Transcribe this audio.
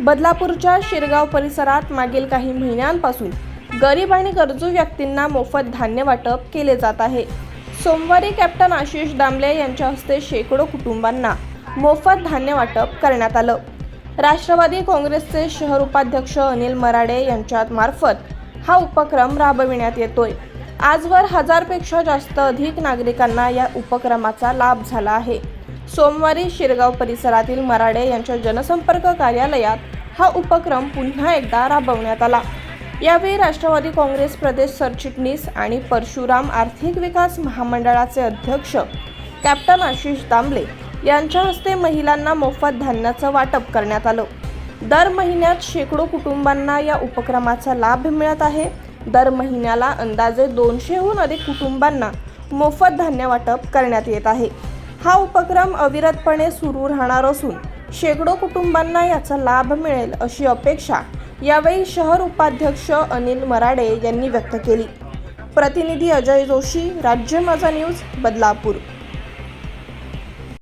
बदलापूरच्या शिरगाव परिसरात मागील काही महिन्यांपासून गरीब आणि गरजू व्यक्तींना मोफत धान्य वाटप केले जात आहे. सोमवारी कॅप्टन आशिष दामले यांच्या हस्ते शेकडो कुटुंबांना मोफत धान्य वाटप करण्यात आलं. राष्ट्रवादी काँग्रेसचे शहर उपाध्यक्ष अनिल मराडे यांच्या मार्फत हा उपक्रम राबविण्यात येतोय. आजवर हजारपेक्षा जास्त अधिक नागरिकांना या उपक्रमाचा लाभ झाला आहे. सोमवारी शिरगाव परिसरातील मराडे यांच्या जनसंपर्क कार्यालयात हा उपक्रम पुन्हा एकदा राबवण्यात आला. यावेळी राष्ट्रवादी काँग्रेस प्रदेश सरचिटणीस आणि परशुराम आर्थिक विकास महामंडळाचे अध्यक्ष कॅप्टन आशिष दामले यांच्या हस्ते महिलांना मोफत धान्याचं वाटप करण्यात आलं. दर महिन्यात शेकडो कुटुंबांना या उपक्रमाचा लाभ मिळत आहे. दर महिन्याला अंदाजे दोनशेहून अधिक कुटुंबांना मोफत धान्य वाटप करण्यात येत आहे. हा उपक्रम अविरतपणे सुरू राहणार असून शेकडो कुटुंबांना याचा लाभ मिळेल अशी अपेक्षा यावेळी शहर उपाध्यक्ष अनिल मराडे यांनी व्यक्त केली. प्रतिनिधी अजय जोशी राज्य माझा न्यूज बदलापूर.